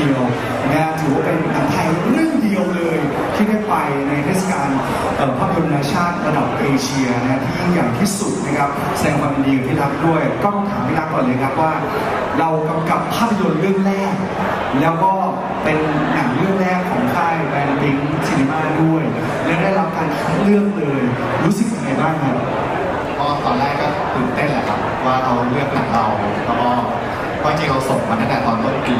กียวนะถือว่าเป็นหนังไทยเรื่องเดียวเลย ที่ได้ไปในเทศกาลภาพยนตร์นานาชาติระดับเอเชียนะที่ยิ่งใหญ่ที่สุดนะครับแสดงความดีกับพี่รักด้วย ก็ต้องถามพี่รักก่อนเลยครับว่า เรากำกับภาพยนตร์เรื่องแรก แล้วก็เป็นหนังเรื่องแรกของค่ายแบรนด์พิงซินีมาด้วย และได้รับการคัดเลือกเลย รู้สึกยังไงบ้างครับก็ตอนแรกก็ตื่นเต้นแหละครับว่าเขาเลือกหนังเราแล้วก็เพราะจริงเราส่งมาตั้งแต่ตอนต้นปี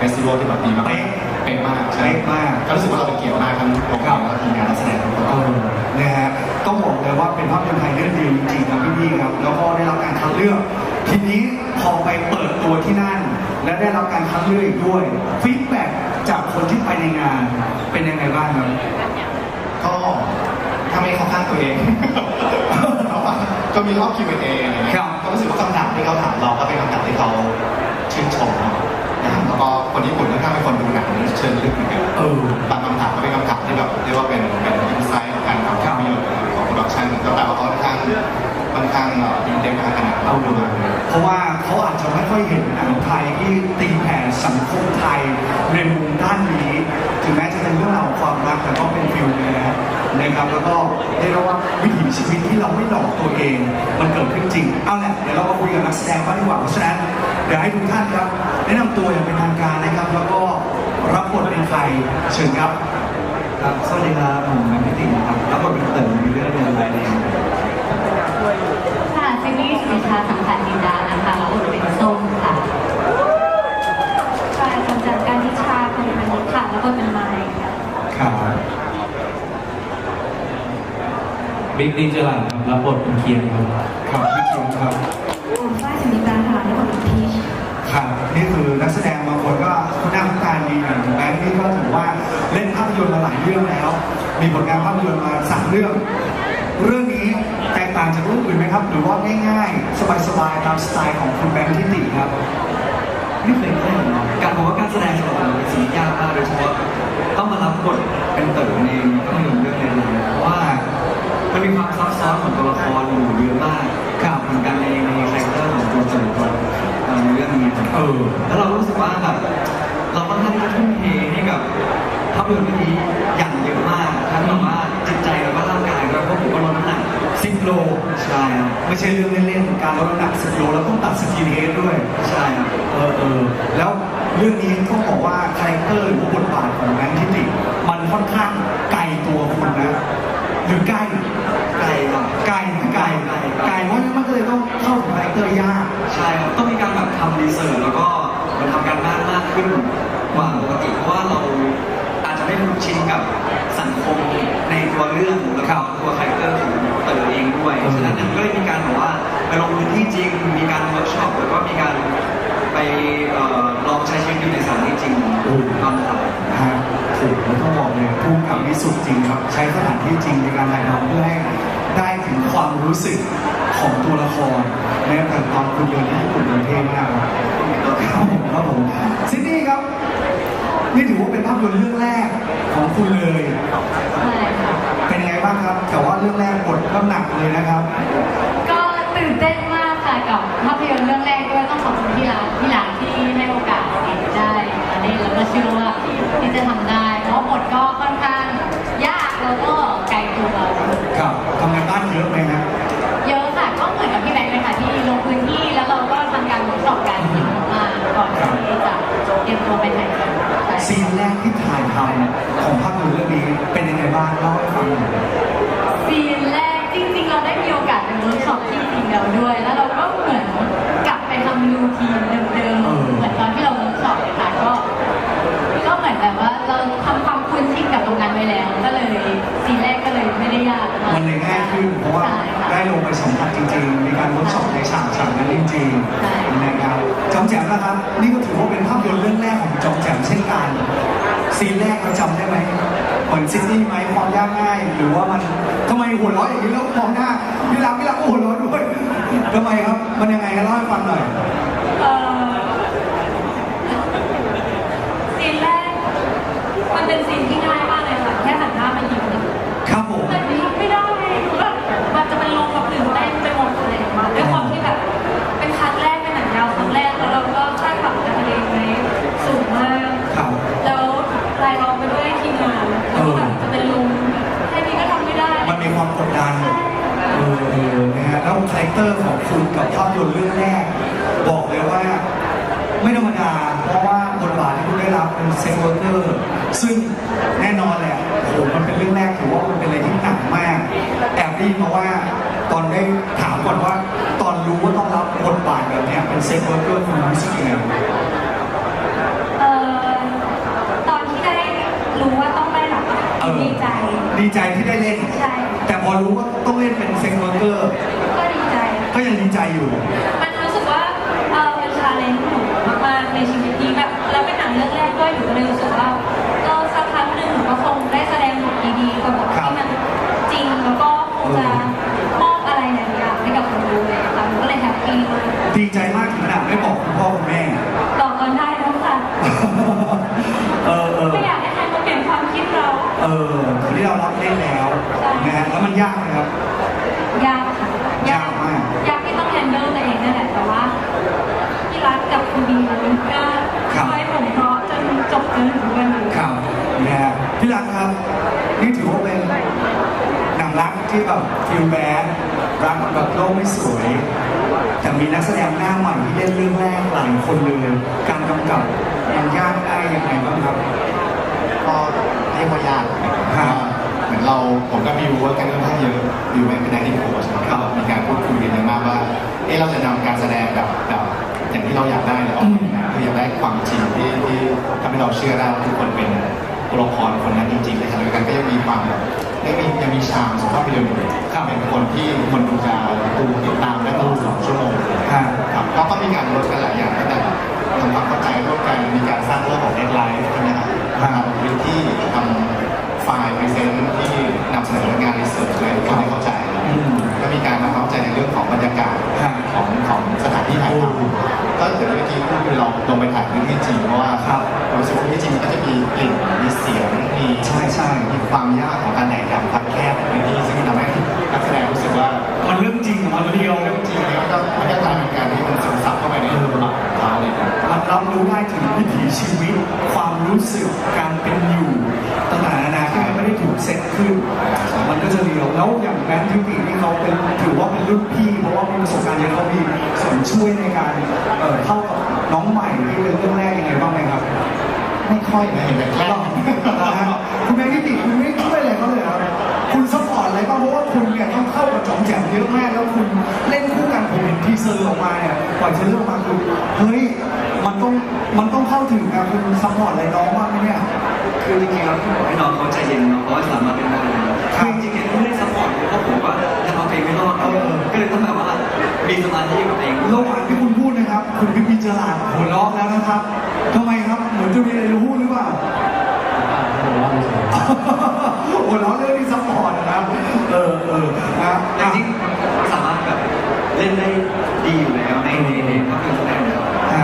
เฟสติวัลที่แบบดีมากเป๊ะเป๊ะมากใช่เป๊ะมาก ก็รู้สึกว่าเราเป็นเกียรติมากทั้งโรงงานและทีมงานนักแสดงทุกคนเออนะฮะต้องบอกเลยว่าเป็นภาพยนตร์ไทยเรื่องเดียวจริงๆครับพี่ๆครับ แล้วก็ได้รับการคัดเลือก ทีนี้พอไปเปิดตัวที่นั่น และได้รับการคัดเลือกอีกด้วยฟีดแบ็กจากคนที่ไปในงานเป็นยังไงบ้างครับก็ถ้าไม่เข้าข้างตัวเองเพราะว่าก็มีรอบ Q&A อะไรเงี้ยครับก็รู้สึกว่าคำถามที่เขาถามเราก็เป็นคำถามที่เขาชื่นชม คนญี่ปุ่นค่อนข้างเป็นคนดูหนังเชิงลึกเหมือนกันเออบางคำถามก็เป็นคำถามที่แบบเรียกว่าเป็นเป็นอินไซต์ของการทำภาพยนตร์ของโปรดักชันก็แปลว่าเขาค่อนข้างค่อนข้างดีเต็มขนาดเราดูมาเพราะว่าเขาอาจจะไม่ค่อยเห็นหนังไทยที่ตีแผ่สังคมไทยในมุมด้าน นะครับ แล้วก็เรียกได้ว่าวิถีชีวิตที่เราไม่หลอกตัวเอง มันเกิดขึ้นจริง เอาแหละเดี๋ยวเรามาคุยกับนักแสดงบ้างดีกว่าเพราะฉะนั้นเดี๋ยวให้ทุกท่านครับแนะนำตัวอย่างเป็นทางการนะครับ แล้วก็รับบทเป็นใครเชิญครับ ครับสวัสดีครับผมแมนพิตินะครับรับบทเป็นเต๋อในเรื่องเดือนไรแดงค่ะซินนี่สุนิชาสังขารจินดานะคะรับบทเป็นส้มค่ะค่ะสำจัดการทิชาคนเป็นมดค่ะแล้วก็เป็นไม้ค่ะ ครับ บิ๊กดีเจอร์ลาครับรับบทเป็นเคียนครับครับพี่คิมครับฝ้ายสุนิตาค่ะรับบทเป็นพีชครับนี่คือนักแสดงบางคนก็คุณหน้าคุณตาดีอย่างแบงค์นี่ก็ถือว่าเล่นภาพยนตร์มาหลายเรื่องแล้ว มีผลงานภาพยนตร์มาสามเรื่อง เรื่องนี้แตกต่างจากเรื่องอื่นไหมครับ หรือว่าง่ายๆ สบายๆตามสไตล์ของคุณแบงค์ทิติครับไม่เคยเล่นเนาะการบอกว่าการแสดงสำหรับผมเป็นสิ่งยากมากโดยเฉพาะต้องมารับบทเป็นเต๋อในภาพยนตร์เรื่องนี้เลยเพราะว่า มันมีความซับซ้อนของตัวละครอยู่เยอะมากครับเหมือนกันในในคาแรคเตอร์ของตัวเต๋อตัวเอ่อในเรื่องนี้ครับเออแล้วเรารู้สึกว่าแบบเราค่อนข้างที่จะทุ่มเทให้กับภาพยนตร์เรื่องนี้อย่างเยอะมากทั้งแบบว่าจิตใจแล้วก็ร่างกายด้วยเพราะผมก็ลดน้ำหนักสิบโลใช่ครับไม่ใช่เรื่องเล่นๆการลดน้ำหนักสิบโลแล้วต้องตัดสกินเฮดด้วยใช่ครับเออเออแล้วเรื่องนี้ต้องบอกว่าคาแรคเตอร์หรือบทบาทของแบงค์ทิติมันค่อนข้างไกลตัวคุณนะ หรือใกล้ไกลครับ ไกลไกลไกลเพราะฉะนั้นมันก็เลยต้องเข้าถึงคาแรคเตอร์ยากใช่ครับต้องมีการแบบทำรีเสิร์ชแล้วก็มันทำการบ้านมากขึ้นกว่าปกติเพราะว่าเราอาจจะไม่คุ้นชินกับสังคมในตัวเรื่องแล้วก็ตัวคาแรคเตอร์ของเต๋อเองด้วยฉะนั้นเนี่ยก็เลยมีการแบบว่าไปลงพื้นที่จริง มีการเวิร์กช็อปแล้วก็มีการไปเอ่อลองใช้ชีวิตอยู่ในสถานที่จริงตอนถ่ายนะฮะ โอ้โหต้องบอกเลยภูมิกับนี่สุดจริงครับ ใช้สถานที่จริงในการถ่ายทำเพื่อให้ได้ถึงความรู้สึกของตัวละครในแต่ตอนคุณเดินที่ญี่ปุ่นประเทศมากครับครับผมครับผมซิดนีย์ครับ นี่ถือว่าเป็นภาพยนตร์เรื่องแรกของคุณเลย ใช่ค่ะเป็นยังไงบ้างครับ แต่ว่าเรื่องแรกบทก็หนักเลยนะครับ ซีนแรกที่ถ่ายทำของภาพยนตร์เรื่องนี้เป็นยังไงบ้างเล่าให้ฟังหน่อยซีนแรกจริงๆ เราได้มีโอกาสไปเวิร์กช็อปที่จริงแล้วด้วย แล้วเราก็เหมือนกลับไปทำรูทีนเดิมๆเหมือนตอนที่เราเวิร์กช็อปเลยค่ะก็ก็เหมือนแบบว่าเราทำความคุ้นชินกับตรงนั้นไว้แล้ว ก็เลยซีนแรกก็เลยไม่ได้ยากมากมันเลยง่ายขึ้นเพราะว่าใช่ค่ะได้ลงไปสัมผัสจริงๆ มีการเวิร์กช็อปในฉากฉากนั้นจริงใช่ๆนะครับ จอมแจมนะครับ นี่ก็ถือว่าเป็นภาพยนตร์เรื่องแรกของจอมแจมเช่นกันซีนแรกเราจำได้ไหมเหมือนซิตี้ไหมความยากง่าย หรือว่ามันทำไมหัวร้อนอย่างนี้แล้วมองหน้าพี่รักพี่รักก็หัวร้อนด้วยทำไมครับ มันยังไงกันเล่าให้ฟังหน่อย คาแรคเตอร์ของคุณกับภาพยนตร์เรื่องแรก บอกเลยว่าไม่ธรรมดา เพราะว่าบทบาทที่คุณได้รับเป็นเซ็กเวอร์เกอร์ซึ่งแน่นอนแหละโอ้โหมันเป็นเรื่องแรกถือว่ามันเป็นอะไรที่หนักมากแอบได้ยินมาว่าตอนได้ถามก่อนว่า ตอนรู้ว่าต้องรับบทบาทแบบนี้เป็นเซ็กเวอร์เกอร์คุณรู้สึกยังไง เอ่อตอนที่ได้รู้ว่าต้องได้รับ เออ ดีใจ ดีใจที่ได้เล่น ใช่ แต่พอรู้ว่าต้องเล่นเป็นเซ็กเวอร์เกอร์ ก็ดีใจ ก็ยังดีใจอยู่ มันรู้สึกว่าเออเป็นชาเลนจ์หนูมากๆในชีวิตนี้แบบแล้วเป็นหนังเรื่องแรกด้วยหนูก็เลยรู้สึกว่าก็สักครั้งหนึ่งหนูก็คงได้แสดงบทดีๆกับบทที่มันจริงแล้วก็คงจะมอบอะไรหลายอย่างให้กับคนดูเลยค่ะหนูก็เลยแฮปปี้มากดีใจมากถึงขนาดไม่บอกคุณพ่อคุณแม่ต่อกันได้แล้วค่ะ เราเออคือที่เรารับเล่นแล้วนะฮะแล้วมันยากไหมครับ ยากค่ะยากมาก ยากที่ต้องแฮนเดิลตัวเองนั่นแหละแต่ว่าพี่รักกับคุณบีก็ช่วยผมเพราะจนจบจนถึงวันนี้ครับนะฮะพี่รักครับ นี่ถือว่าเป็นหนังรักที่แบบฟิลแบดรักแบบโลกไม่สวยแต่มีนักแสดงหน้าใหม่ที่เล่นเรื่องแรกหลายคนเลยการกำกับมันยากได้ยังไงบ้างครับก็เรียกว่ายากนะครับ เหมือนเราผมกับบิวเวิร์กกันค่อนข้างเยอะบิวเป็นนักดิ้งโค้ชนะครับมีการพูดคุยกันเยอะมากว่าเอ๊ะเราจะนำการแสดงแบบแบบอย่างที่เราอยากได้หรือออกมายังไงคืออยากได้ความจริงที่ที่ทำให้เราเชื่อได้ว่าทุกคนเป็นตัวละครคนนั้นจริงๆในขณะเดียวกันก็ยังมีความแบบยังมียังมีชามของภาพยนตร์อยู่ครับเป็นคนที่คนดูจะดูติดตามได้ตลอดสองชั่วโมงเลยครับครับก็ก็มีการลดกันหลายอย่างตั้งแต่ทำความเข้าใจร่วมกันมีการสร้างเรื่องของเดทไลน์ใช่ไหมครับ ทำพื้นที่ทำไฟล์พรีเซนต์ที่นำเสนองานรีเสิร์ชให้ทุกคนได้เข้าใจ ก็มีการมาเข้าใจในเรื่องของบรรยากาศของ แล้วอย่างแบงค์ทิวตีนี่เขาเป็นถือว่าเป็นรุ่นพี่ เพราะว่ามีประสบการณ์เยอะเขามีส่วนช่วยในการเอ่อเข้ากับน้องใหม่ที่เป็นเรื่องแรกยังไงบ้างไหมครับไม่ค่อยนะเห็นแต่แรหรอกนะฮะคุณแบงค์ทิวตีคุณไม่ช่วยอะไรเขาเลยครับคุณซัพพอร์ตอะไรบ้างเพราะว่าคุณเนี่ยต้องเข้ากับจอมแจมเยอะมากแล้วคุณเล่นคู่กันผมเห็นทีเซอร์ออกมาเนี่ยปล่อยเทรลเลอร์ออกมาคือเฮ้ยมันต้องมันต้องเข้าถึงนะคุณซัพพอร์ตอะไรน้องบ้างไหมเนี่ยคือจริงๆแล้วที่บอกให้น้องเขาใจเย็นเนาะเพราะว่าสามารถเป็นได้คือจริงๆเนี่ยไม่ได้ซัพ พอร์ตเพราะผมว่ายังเอาตัวเองไม่รอดเออก็เลยต้องแบบว่ามีสมาธิกับตัวเองระหว่างที่คุณพูดนะครับ คุณพิพิจารณาหัวเราะแล้วนะครับทำไมครับเหมือนจะมีอะไรจะพูดหรือเปล่าหัวเราะเรื่องที่ซัพพอร์ตนะครับเออเออนะแต่จริงๆสามารถแบบเล่นได้ดีอยู่แล้วในในในภาพยนตร์แสดงนะครับอ่า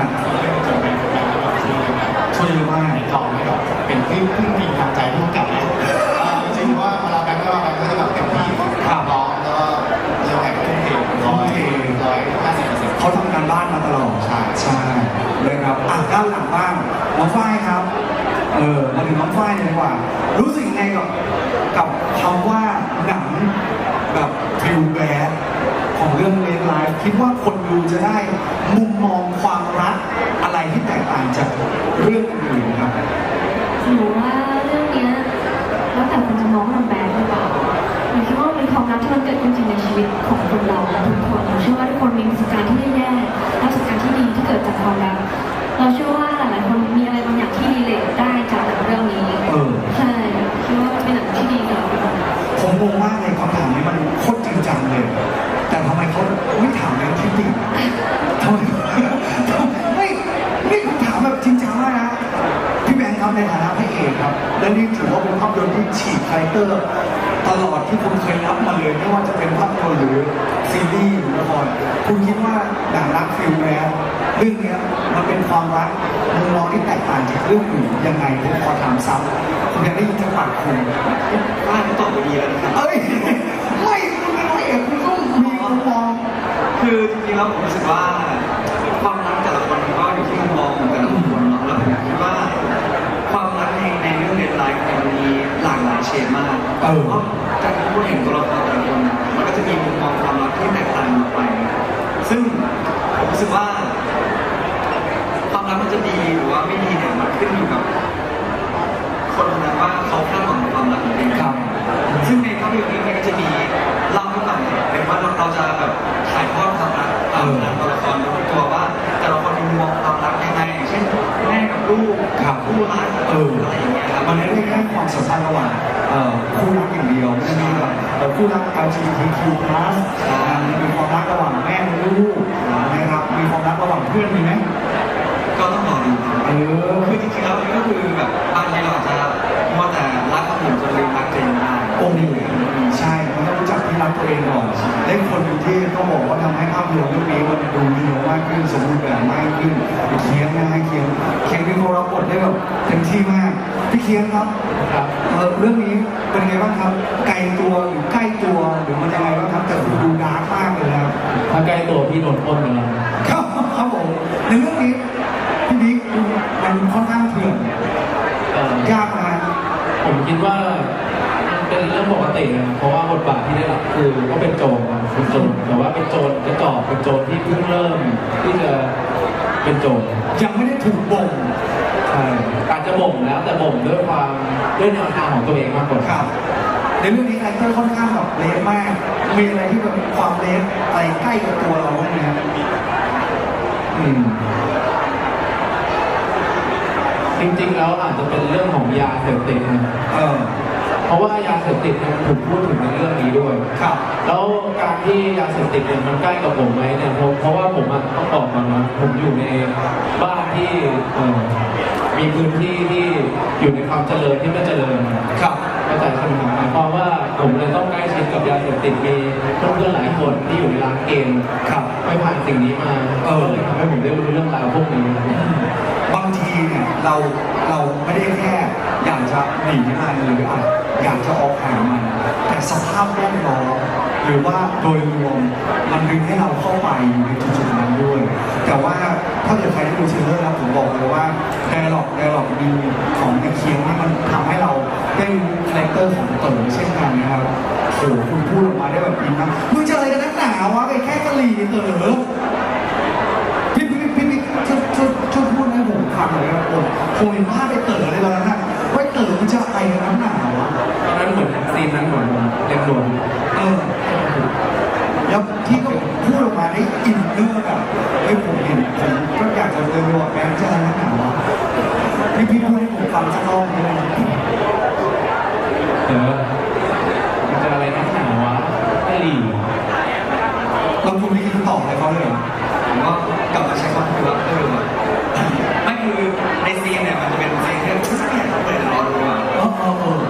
จนเป็นการแบบช่วยกันช่วยเยอะมากทองให้แบบเป็นพึ่งพึ่งพิงทางใจที่กลับมาจ บ้านมาตลอดใช่ใช่เลยครับอะด้านหลังบ้างน้องฝ้ายครับ เออมาถึงน้องฝ้ายเลยดีกว่า รู้สึกยังไงกับกับคำว่าหนังแบบฟิลแบดของเรื่องเลนไลฟ์คิดว่าคนดูจะได้มุมมองความรักอะไรที่แตกต่างจากเรื่องอื่นๆครับ หนูว่าเรื่องเนี้ยแล้วแต่คนจะมองว่ามันแบดหรือเปล่าหนูคิดว่ามันเป็นความรักที่มันเกิดขึ้นจริงในชีวิตของคนเราทุกคนหนูเชื่อ คนมีประสบการณ์ที่แย่ๆและประสบการณ์ที่ดีที่เกิดจากความรักเราเชื่อว่าหลายๆคนมีอะไรบางอย่างที่รีเลทได้จากหนังเรื่องนี้ เออ ใช่คิดว่ามันเป็นหนังที่ดีสำหรับเราผมงงมากเลยคำถามนี้มันโคตรจริงจังเลย แต่ทำไมเขาไม่ถามในทิติทำไมไม่นี่ผมถามแบบจริงจังมากนะพี่แบงค์ครับในฐานะพระเอกครับครับและนี่ถือว่าเป็นภาพยนตร์ที่ฉีกคาแรคเตอร์ ตลอดที่คุณเคยรับมาเลยไม่ว่าจะเป็นภาพยนตร์หรือซีรีส์หรือละครคุณคิดว่าหนังรักฟิลแล้วเรื่องเนี้ยมันเป็นความรักมุมมองที่แตกต่างจากเรื่องอื่นยังไงผมขอถามซ้ำคุณอยากได้ยินจากปากคุณว่าตอบไปดีแล้วนะครับเอ้ยไม่คุณเป็นพระเอกคุณต้องมีมุมมองคือจริงๆแล้วผมรู้สึกว่าความรักแต่ละคนมันก็อยู่ที่มุมมองของแต่ละคนเนาะแล้วผมคิดว่าความรักในในเรื่องเรียนไลฟ์เนี่ยมันมีหลากหลายเฉดมากเออพราะ จากที่พูดเห็นตัวละครแต่ละคนมันก็จะมีมุมมองความรักที่แตกต่างออกไป ซึ่งผมรู้สึกว่า ความรักมันจะดีหรือว่าไม่ดีเนี่ยมันขึ้นอยู่กับ คนคนนั้นว่าเขาคาดหวังกับความรักของตัวเองครับ ซึ่งในภาพยนตร์เรื่องนี้ก็จะมีเล่าให้ฟังเป็นว่าเราจะแบบถ่ายทอดความรักตามตัวละครทุกตัวว่า ลูกครับ คู่รักเอออะไรอย่างเงี้ยครับ มันไม่ได้แค่ความสัมพันธ์ระหว่างเอ่อคู่รักอย่างเดียวไม่ใช่แบบเอ่อคู่รัก LGBTQ+ อ่ามันมีความรักระหว่างแม่และลูกนะครับ มีความรักระหว่างเพื่อนมีไหมก็ต้องรอดูครับเออ คือจริงๆแล้วมันก็คือแบบบางทีเราอาจจะมัวแต่รักคนอื่นจนลืมรักตัวเองได้โอ้โหใช่ มันต้องรู้จักที่รักตัวเองก่อน และคนที่ก็บอกว่าทำให้ภาพยนตร์เรื่องนี้มันดูดีมากขึ้น สมบูรณ์แบบมากขึ้นเคียง เต็มที่มากพี่เคียงครับครับเออเรื่องนี้เป็นไงบ้างครับ ไกลตัวหรือใกล้ตัวหรือมันยังไงบ้างครับแต่ดูดาร์กมากเลยนะครับถ้าใกล้ตัวพี่โดนปล้นไปแล้วครับครับผมในเรื่องนี้พี่บิ๊กมันค่อนข้างเถื่อนเอ่อยากนะผมคิดว่ามันเป็นเรื่องปกตินะเพราะว่าบทบาทที่ได้รับคือก็เป็นโจรนะเป็นโจรแต่ว่าเป็นโจรกระจอกเป็นโจรที่เพิ่งเริ่มที่จะ เป็นโจรยังไม่ได้ถูกบ่ม ใช่อาจจะบ่มแล้วแต่บ่มด้วยความด้วยแนวทางของตัวเองมากกว่าครับ ในเรื่องนี้คาแรคเตอร์ค่อนข้างแบบเลสมาก มีอะไรที่แบบความเลสอะไรใกล้กับตัวเราบ้างไหมครับอืมจริงๆแล้วอาจจะเป็นเรื่องของยาเสพติดนะ เออ เพราะว่ายาเสพติดเนี่ยมันถูกพูดถึงในเรื่องนี้ด้วย ครับ แล้วการที่ยาเสพติดเนี่ยมันใกล้กับผมไหมเนี่ยเพราะเพราะว่าผมอะต้องบอกก่อนนะผมอยู่ในบ้านที่เอ่อมีพื้นที่ที่อยู่ในความเจริญที่ไม่เจริญครับเข้าใจใช่ไหมครับหมายความว่าผมเลยต้องใกล้ชิดกับยาเสพติดมีเพื่อนๆหลายคนที่อยู่ในร้านเกมครับ ไปผ่านสิ่งนี้มาเออ ก็เลยทำให้ผมได้รู้เรื่องราวพวกนี้บางทีเนี่ยเราเราไม่ได้แค่อยากจะหนีมันหรืออะ อยากจะออกหางมัน แต่สภาพแวดล้อมหรือว่าโดยรวมมันดึงให้เราเข้าไปอยู่ในจุดๆนั้นด้วย แต่ว่าถ้าเกิดใครได้ดูเทรลเลอร์แล้วผมบอกเลยว่าไดร์ล็อกไดร์ล็อกดีของในเคียงนี่มันทำให้เราได้รู้คาแรคเตอร์ของเต๋อเช่นกันนะครับโอ้โหคุณพูดออกมาได้แบบอินมากมึงจะอะไรกันนักหนาวะไปแค่กะหรี่เต๋อพี่พี่พี่พี่ช่วยช่วยช่วยพูดให้ผมฟังหน่อยครับผมผมเห็นภาพไปเต๋อเลยตอนนั้นนะว่าเต๋อมันจะไปกับน้ำหนาวอะ ตอนนั้นเหมือนซีนนั้นเหมือนเด็กหนุ่ม เออแล้วที่ก็พูดออกมาได้อินเนอร์แบบเฮ้ยผมเห็นผมก็อยากจะเลยว่าแม่งจะอะไรนักหนาวะพี่พี่พูดให้ผมฟังสักรอบได้ไหม เออมันจะอะไรนักหนาวะไอ้หลี เราคุณไม่คิดตอบอะไรเขาเลยเหรอ ผมก็กลับมาใช้คำพูดว่าเออว่ะไม่คือในซีนเนี่ยมันจะเป็นซีนที่ไม่อยากเปิดรอดูอะ เออเออเออ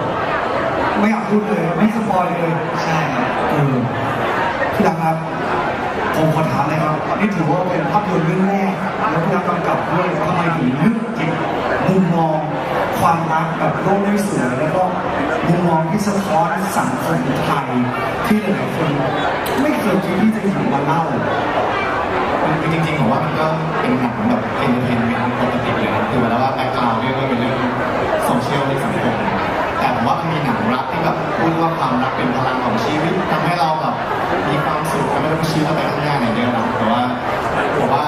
ไม่อยากพูดเลยไม่สปอยเลยใช่ครับเออพี่ดังครับผมขอถามเลยครับนี่ถือว่าเป็นภาพยนตร์เรื่องแรกแล้วพี่ดังกำกับด้วยทำไมถึงเลือกหยิบมุมมองความรักแบบโลกไม่สวยแล้วก็มุมมองที่สะท้อนสังคมไทยที่หลายๆคนไม่เคยคิดที่จะหยิบมาเล่าคือจริงๆผมว่ามันก็เป็นหนังแบบเอนเตอร์เทนเมนต์ปกติเลยนะคือหมายถึงว่าแบ็คกราวด์เรื่องก็เป็นเรื่องโซเชียลในสังคม ว่ามันมีหนังรักที่แบบพูดว่าความรักเป็นพลังของชีวิตทำให้เราแบบมีความสุขทำให้เราชีวิตเราไปข้างหน้าเนี่ยเยอะนะแต่ว่าผมว่า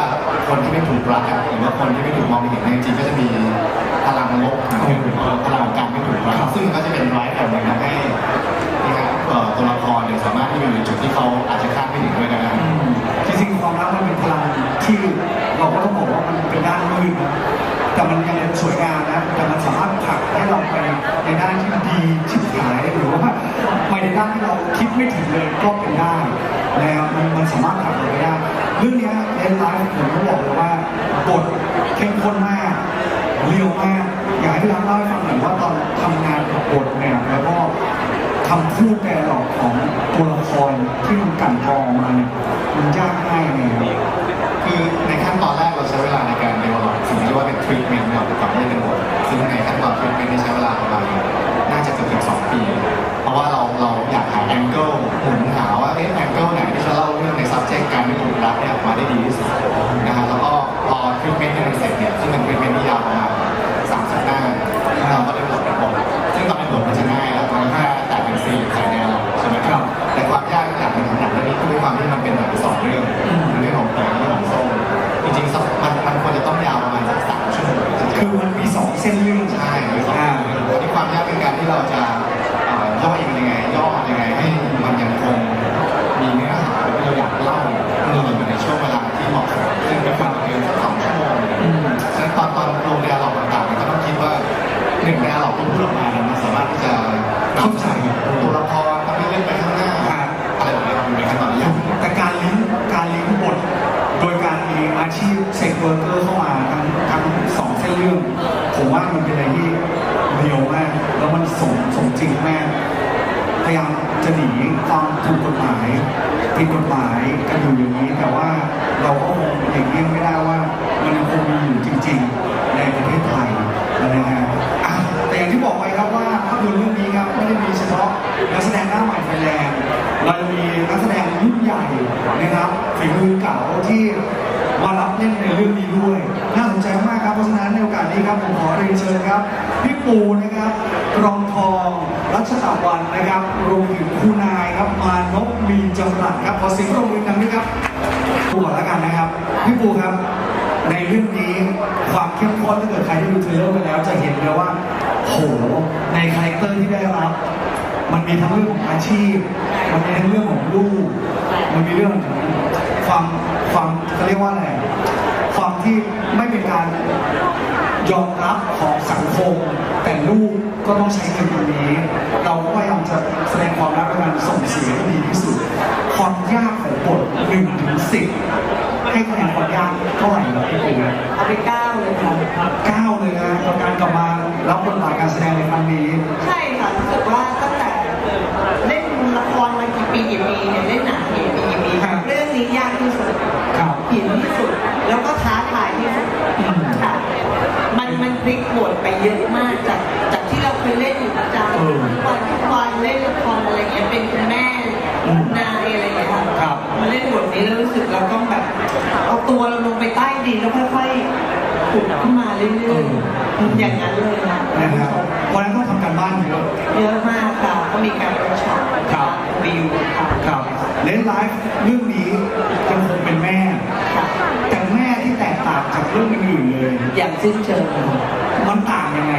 คนที่ไม่ถูกรักหรือว่าคนที่ไม่ถูกมองเห็นเนี่ยจริงๆก็จะมีพลังลบนะพลังการไม่ถูกรักซึ่งก็จะเป็นร้ายแรงทำให้นี่ครับตัวละครเนี่ยสามารถที่จะอยู่ในจุดที่เขาอาจจะคาดไม่ถึงด้วยก็ได้จริงๆความรักมันเป็นพลังที่เราก็ต้องบอกว่ามันเป็นด้านมืดนะ แต่มันยังสวยงามนะ แต่มันสามารถผลักให้เราไปในด้านที่ดีชิบหายหรือว่าไปในด้านที่เราคิดไม่ถึงเลยก็เป็นได้นะครับมันมันสามารถผลักเราไปได้เรื่องนี้เลนไลฟ์ผมต้องบอกเลยว่าบทเข้มข้นมากเรียวมากอยากให้พี่รักเล่าให้ฟังหน่อยว่าตอนทำงานกับบทเนี่ยแล้วก็คำพูดแต่หลอกของตัวละครที่มันกั่นกองมาเนี่ยมันยากง่ายยังไงครับคือในขั้ ที่เรียกว่าเน treatment ก่อนก่อนที่จะเป็นบทซึ่งในขั้นตอน treatment นี่ใช้เวลาประมาณน่าจะเกือบถึงสองปี เพราะว่าเราเราอยากหาแองเกิลหมุนหาว่าเอ๊ะแองเกิลไหนที่จะเล่าเรื่องใน subject การเป็นคนรักเนี่ยออกมาได้ดีที่สุดนะครับแล้วก็พอ treatment เนี่ยมันเสร็จเนี่ยซึ่งเป็นเมนต์ที่ยาวประมาณ30หน้าเราก็ ปูนะครับรองทอง รัชตะวันนะครับรวมถึงครูนายครับมานพมีจำรัดครับขอเสียงปรบมือดังด้วยครับปูก่อนล้วกันนะครับพี่ปูครับ ในเรื่องนี้ความเข้มข้นถ้าเกิดใครได้ดูเทรลเลอร์ไปแล้วจะเห็นเลยว่าโหในคาแรคเตอร์ที่ได้รับ มันมีทั้งเรื่องของอาชีพ มันมีทั้งเรื่องของลูก มันมีเรื่องของความความเขาเรียกว่าอะไร ที่ไม่เป็นการยอมรับของสังคม แต่ลูกก็ต้องใช้เงินตรงนี้ เราก็พยายามจะแสดงความรักด้วยการส่งเสียให้ดีที่สุด ความยากของบทหนึ่งถึงสิบให้คะแนนความยากเท่าไหร่ครับพี่ปูนะเอาไปเก้าเลยค่ะเก้าเลยนะกับการกลับมารับบทบาทการแสดงในครั้งนี้ ใช่ค่ะรู้สึกว่าตั้งแต่เล่นละครมากี่ปีกี่ปีเนี่ยเล่นหนังกี่ปีกี่ปีค รับเรื่องนี้ยากที่สุดครับหินที่สุด แล้วก็ท้าทายที่สุดอืมค่ะมันมันพลิกบทไปเยอะมากจากจากที่เราเคยเล่นอยู่ประจำเออทุกวันทุกวันเล่นละครอะไรเงี้ยเป็นคุณแม่อืมนายอะไรเงี้ยค่ะครับมาเล่นบทนี้แล้วรู้สึกเราต้องแบบเอาตัวเราลงไปใต้ดินแล้วค่อยๆขุดขึ้นมาเรื่อยๆอย่างนั้นเลยนะนะครับวันนั้นต้องทำการบ้านเยอะเยอะมากค่ะก็มีการเวิร์กช็อปครับวิวค่ะครับ เลนไลฟ์เรื่องนี้ยังคงเป็นแม่ค่ะแต่แม่ที่แตกต่างจากเรื่องอื่นๆเลย อย่างสิ้นเชิงมันต่างยังไง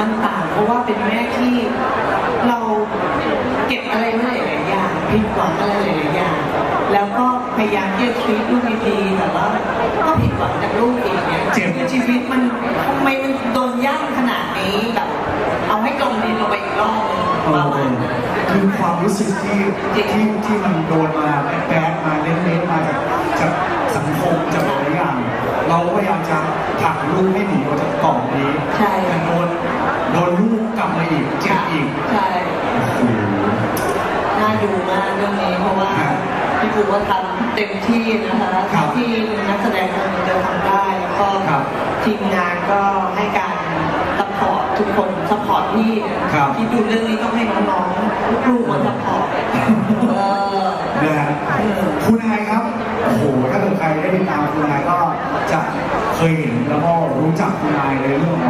มันต่างเพราะว่าเป็นแม่ที่เราเก็บอะไรไว้หลายๆอย่างผิดหวังอะไรหลายๆอย่าง แล้วก็พยายามที่จะชีวิตลูกดีๆแต่ว่าก็ผิด หวังจากลูกอีกเนี่ยเจ็บ คือชีวิตมันทำไมมันโดนย่ำขนาดนี้แบบ เอาให้จมดินลงไปอีกรอบหนึงประมาณนั้น คือความรู้สึกที่ที่ที่มันโดนมาแบดมาเล่นๆมาจากจากสังคมจากหลายอย่าง เราก็พยายามจะผลักลูกให้หนีออกจากกล่องนี้ใช่ แต่โดนโดนลูกกลับมาอีกเจ็บอีกใช่ โอ้โห น่าดูมากเรื่องนี้เพราะว่าครับ พี่ปูก็ทำเต็มที่นะคะครับที่นักแสดงคนหนึ่งจะทำได้ แล้วก็ครับทีมงานก็ให้การซัพพอร์ตทุกคนซัพพอร์ตพี่ครับ ที่ดูเรื่องนี้ต้องให้น้องๆลูกๆมาซัพพอร์ตเออ นะฮะคุณนายครับโอ้โหถ้าเกิดใครได้ติดตามคุณนายก็จะเคยเห็นแล้วก็รู้จักคุณนายในเรื่องข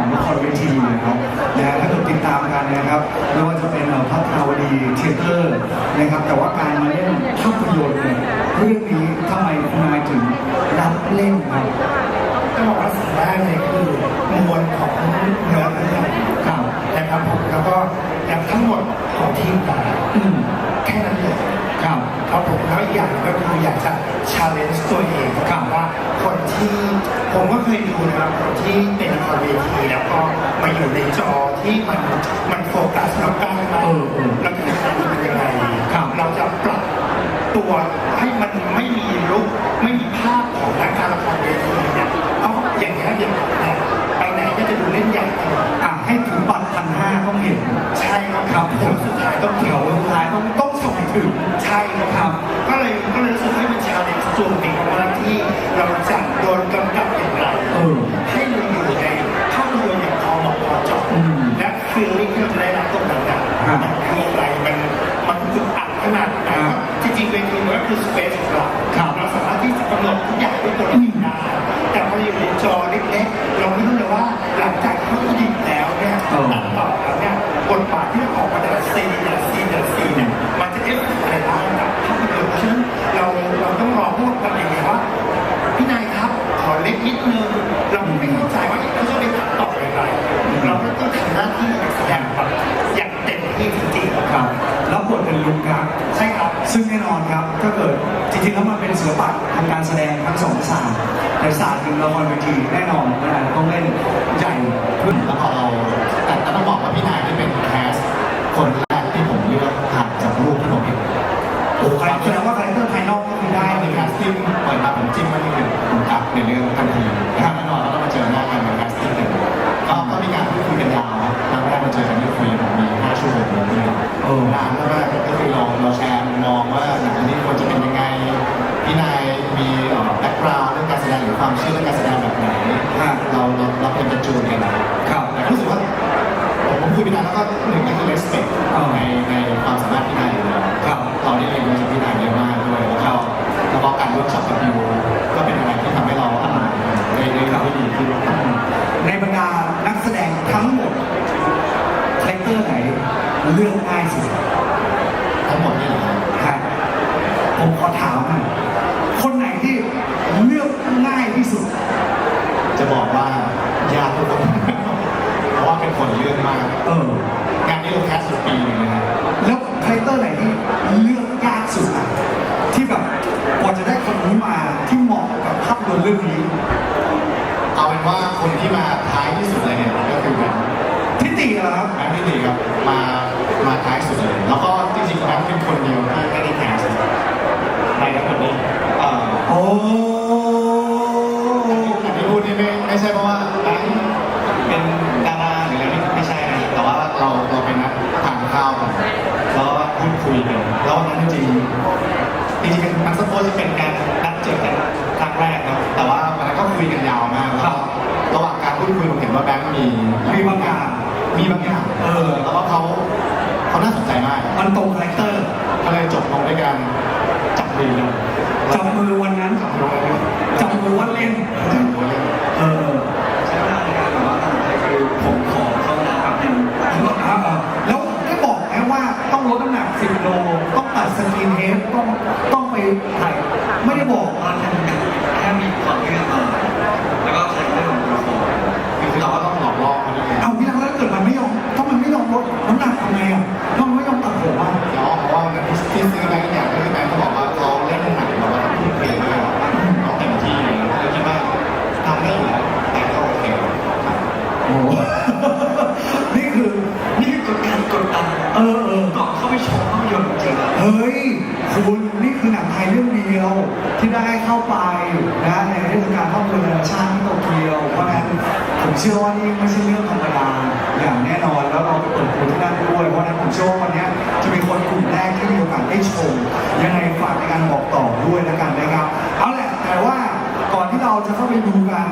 อง นะครับไม่ว่าจะเป็นเอ่อพัฒนาวดีเทเตอร์นะครับแต่ว่าการมาเล่นภาพยนตร์เนี่ยเรื่องนี้ทำไมคุณนายถึงรับเล่นครับต้องบอกว่าสิ่งแรกเลยคือมวลของเนื้อเรื่องครับนะครับผมแล้วก็อย่างทั้งหมดของทีมงานอืมแค่นั้นเลยครับครับผมแล้วอีกอย่างก็คืออยากจะชาเลนจ์ตัวเองครับว่าคนที่ผมก็เคยดูนะครับคนที่เป็นละครเวทีแล้วก็มาอยู่ในจอที่มันมัน โฟกัสแล้วใกล้มากเออเออแล้วจะทำยังไงครับเราจะปรับตัวให้มันไม่มีลุกไม่มีภาพของนักการละครเวทีเนี่ยเอาอย่างนี้ยอย่างเนี่ยไปไหนก็จะดูเล่นใหญ่อะให้ถึงบัตรพันห้าต้องเห็นใช่ครับครับผมสุดท้ายต้องแถเขียววสุดท้ายต้องต้องส่งถึงใช่ครับ ก็เลยก็เลยรู้สึกให้เป็นชาเลนจ์จุ่มหนึ่งมากที่ งๆเวทีมันก็คือสเปซของเราครับเราสามารถที่จะกำหนดทุกอย่างด้วยตัวเราเองได้แต่พออยู่ในจอเล็กๆเราไม่รู้เลยว่าหลังจากที่เขายิงแล้วเนี่ยเออตัดต่อแล้วเนี่ยบทบาทที่มันออกมาแต่ละซีนแต่ละซีนแต่ละซีนเนี่ยมันจะเอฟเฟกต์อะไรบ้างกับภาพยนตร์เพราะฉะนั้นเราเราต้องรอพูดกันอย่างไรว่าพี่นายครับขอเล็กนิดนึงเราไม่เข้าใจว่าเขาจะไปตัดต่ออย่างไรเราก็ต้องทำหน้าที่แสดงแบบอย่างเต็มที่จริงๆครับแล้วบทเป็นลุงครับใช่ครับ ซึ่งแน่นอนครับถ้าเกิดจริงๆแล้วมันเป็นศิลปะทางการแสดงทั้งสองศาสตร์แต่ศาสตร์หนึ่งละครเวทีแน่นอนนะต้องเล่นใหญ่ขึ้นแล้วพอเราแต่แต่ต้องบอกว่าพี่นายที่เป็นแคสคน ความเชื่อเรื่องการแสดงแบบไหนฮะเราเราเราเป็นกระจูนกันนะครับแต่รู้สึกว่าผมผมคุยพี่นายแล้วก็หนึ่งก็คือ respect เออในในความสามารถพี่นายอยู่แล้วครับเราได้เรียนรู้จากพี่นายเยอะมากด้วยแล้วก็แล้วก็การเวิร์กช็อปกับยูก็เป็นอะไรที่ทำให้เราอ่านในในทางที่ดีขึ้นในบรรดานักแสดงทั้งหมดคาแรคเตอร์ไหนเลือกง่ายสุด ทั้งหมดนี่แหละ ครับผมขอถามหน่อยคนไหนที่เลือกง่ายที่สุด จะบอกว่ายากทุกคน เพราะว่าเป็นคน เลือกมากเอองานนี้เราแคสสุดปีหนึงนะฮะแล้วคาแรคเตอร์ไหนที่เลือกยากสุดอะที่แบบกว่าจะได้คนนี้มาที่เหมาะกับภาพยนตร์เรื่องนี้เอาเป็นว่าคนที่มาท้ายที่สุดเลยเนี่ยก็คือแบงค์ทิติเหรอครับแบงค์ที่ดีครับมามาท้ายสุดเลยแล้วก็จริงๆแบงค์เป็นคนเดียวที่ไม่ได้แคสในทั้งหมดนี้เอ่อโอ้ อันที่พูดนี่ไม่ไม่ใช่เพราะว่าแบงค์ นแล้ววันนั้นจริงๆจริงๆมันสมมติจะเป็นการนัดเจอกันครั้งแรกเนาะแต่ว่าวันนั้นก็คุยกันยาวมากแล้วก็ระหว่างการพูดคุยผมเห็นว่าแบงค์มีมีบางอย่างมีบางอย่างเออ แล้วก็เขาเขาน่าสนใจมากมันตรงคาแรคเตอร์ก็เลยจบลงด้วยการจับมือกันจับมือวันนั้นจับมือกันจับมือวันเล่นจับมือกันเออใช้เวลาในการแบบว่าตัดสินใจคือผมขอเข้าน้ำกับหนึ่งอ่าแล้วได้บอกไหมว่าต้องลดน้ำหนัก10โลต้องตัดส กินเฮดต้องต้องไปถ่ายไม่ได้บอกตอนนั้นแค่มีความเรื่องมาแล้วก็ใช้เรื่องของตัวโฟมคือเราก็ต้องหลอกล่อเขาด้วยเอาพี่นักแล้วเกิดมันไม่ยอมถ้ามันไม่ยอมลดน้ำหนักทำไงอะถ้ามันไม่ยอมตัดผมอะแล้วเพราะว่ามันที่ที่ซื้อแบงค์อย่างก็คือแบงค์เขาบอกว่าเขาเล่นหนังแบบว่าทุ่มเทมากเขาเต็มที่เลยแล้วคิดว่าทำได้อยู่แล้วแต่ก็โอเคโอ้ ที่ได้เข้าไปนะในเทศกาลภาพยนตร์นานาชาติที่โตเกียวเพราะฉะนั้นผมเชื่อว่านี่ไม่ใช่เรื่องธรรมดาอย่างแน่นอนแล้วเราไปเปิดตัวที่นั่นด้วยเพราะฉะนั้นผมเชื่อว่าวันนี้จะเป็นคนกลุ่มแรกที่มีโอกาสได้ชมยังไงฝากในการบอกต่อด้วยแล้วกันนะครับเอาแหละแต่ว่าก่อนที่เราจะเข้าไปดูกัน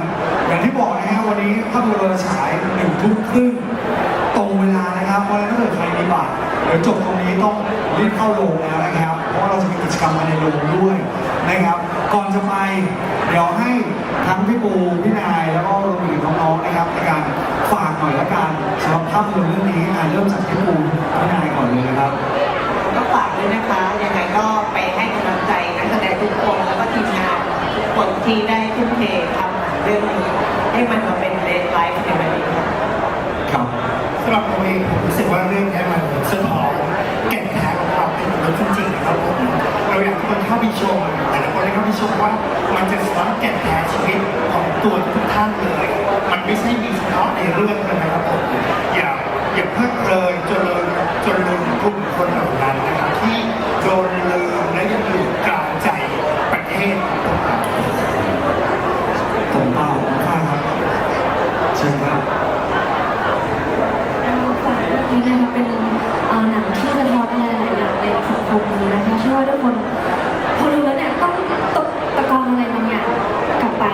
อย่างที่บอกนะฮะวันนี้ภาพยนตร์เราจะฉายหนึ่งทุ่มครึ่งตรงเวลานะครับเพราะฉะนั้นถ้าเกิดใครมีบัตรเดี๋ยวจบตรงนี้ต้องรีบเข้าโรงแล้วนะครับ เพราะว่าเราจะมีกิจกรรมมาในโรงด้วยนะครับ ก่อนจะไป เดี๋ยวให้ทั้งพี่ปูพี่นายแล้วก็รวมถึงน้องๆนะครับในการฝากหน่อยละกันสำหรับภาพยนตร์เรื่องนี้อะเริ่มจากพี่ปูพี่นายก่อนเลยนะครับ ก็ฝากด้วยนะคะ ยังไงก็ไปให้กำลังใจนักแสดงทุกคนแล้วก็ทีมงานทุกคนที่ได้ทุ่มเททำหนังเรื่องนี้ให้มันมาเป็นเลนไลฟ์ในวันนี้ค่ะ ครับสำหรับผมเองผมรู้สึกว่า ไปชมแต่ละคนได้เข้าไปชมว่ามันจะสะท้อนแก่นแท้ชีวิตของตัวทุกท่านเลย มันไม่ใช่มีเฉพาะในเรื่องนะครับผม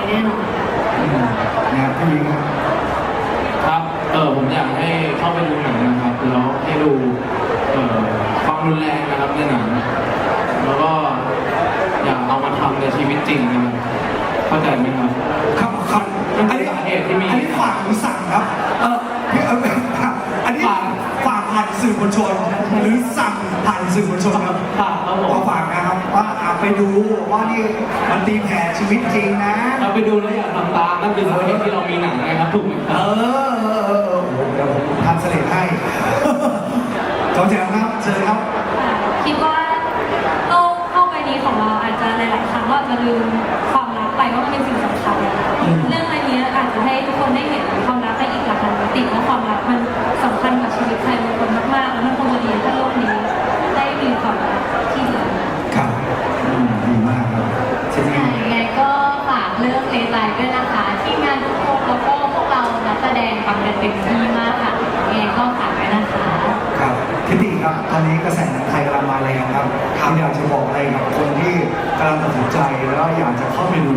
น่นนะครับพี่ยิครับครับ เออผมอยากให้เข้าไปดูหนังนะครับ แล้วให้ดู เอ่อความรุนแรงนะครับในหนัง แล้วก็อยากเอามาทำในชีวิตจริงนะครับเข้าใจไหมครับ ครับครับอันนี้อันนี้ฝากหรือสั่งครับ เออพี่เอออันนี้ฝาก ฝากผ่านสื่อมวลชน หรือสั่งผ่านสื่อมวลชนครับ ฝากครับผมฝากนะครับว่า ไปดูว่านี่มันตีแผ่ชีวิตจริงนะ เราไปดูแล้วอยากทำตามนั่นเป็นสาเหตุที่เรามีหนังนะครับถูกไหมคเอรับ อเออเออเออโอ้โหเดี๋ยวผมทำเสลดให้จอแจมครับเชิญครับคิดว่าโลกเข้าไปนี้ของเราอาจจะหลาย ๆ ครั้งเราอาจจะลืมความรักไปว่ามันเป็นสิ่งสำคัญอืม เรื่องอันเนี้ยอาจจะให้ทุกคนได้เห็นความรักในอีกหลากหลายมิติว่าความรักมันสำคัญกับชีวิตใครบางคนมาก ๆ แล้วมันคงจะดีถ้าโลกนี้ได้มีความรักที่ดี ครับอืมดีมากครับเช่นนี้ ยังไงก็ฝากเรื่องเลนไลน์ด้วยนะคะ ที่งานทุกคนแล้วก็พวกเรานักแสดง ทำกันเต็มที่มากค่ะยังไงก็ฝากด้วยนะคะครับทิติครับตอนนี้กระแสหนังไทยกำลังมาแรงครับคุณอยากจะบอกอะไรกับคนที่กำลังตัดสินใจแล้วอยากจะเข้าไปดู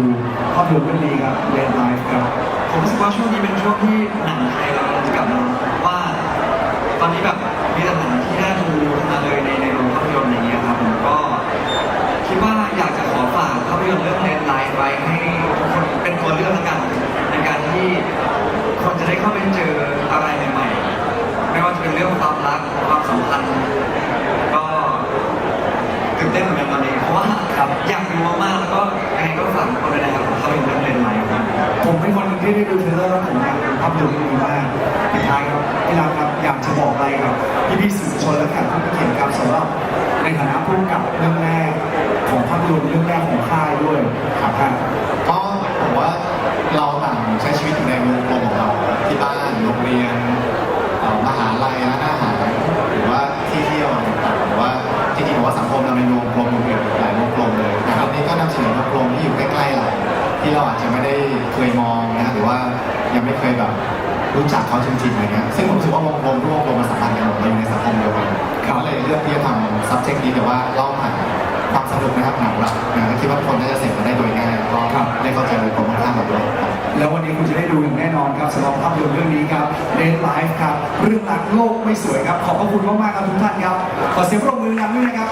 ภาพยนตร์เรื่องนี้ครับเรนไลฟ์ครับผมรู้สึกว่าช่วงนี้เป็นช่วงที่หนังไทยเรากำลังจะกลับมาว่า ตอนนี้แบบมีแต่หนังที่น่าดูทั้งนั้นเลยใน คนจะได้เข้าไปเจออะไรใหม่ๆ ไม่ว่าจะเป็นเรื่องความรักความสัมพันธ์ก็ตื่นเต้นเหมือนกันตอนนี้เพราะว่าครับอยากดูมากๆแล้วก็ยังไงก็ฝากทุกคนด้วยนะครับภาพยนตร์เรื่องเลนไลน์ครับผมเป็นคนหนึงที่ได้ดูเทรลเลอร์แล้วผมอยากดูภาพยนตร์เรื่องนี้มากปิดท้ายครับพี่รักครับอยากจะบอกอะไรครับพี่พี่ๆสื่อมวลชนและแขกผู้มีเกียรติครับสำหรับในฐานะผู้กำกับเรื่อง เคยแบบรู้จักเขาจริงๆอะไรเงี้ยซึ่งผมรู้สึกว่าวงกลมทุกวงกลมมันสัมพันธ์กันหมดเราอยู่ในสังคมเดียวกันก็เลยเลือกที่จะทำ subject นี้แต่ว่าเล่าผ่านความสนุกนะครับหนังรักนะคิดว่าทุกคนน่าจะเสพกันได้โดยง่ายแล้วก็ครับได้เข้าใจในความค่าแบบนี้ครับแล้ววันนี้คุณจะได้ดูอย่างแน่นอนครับสำหรับภาพยนตร์เรื่องนี้ครับเ e นไลฟ์ครับ เรื่องหลักโลกไม่สวยครับ ขอบพระคุณมากๆครับทุกท่านครับ ขอเสียงปรบมือดังด้วยนะครับ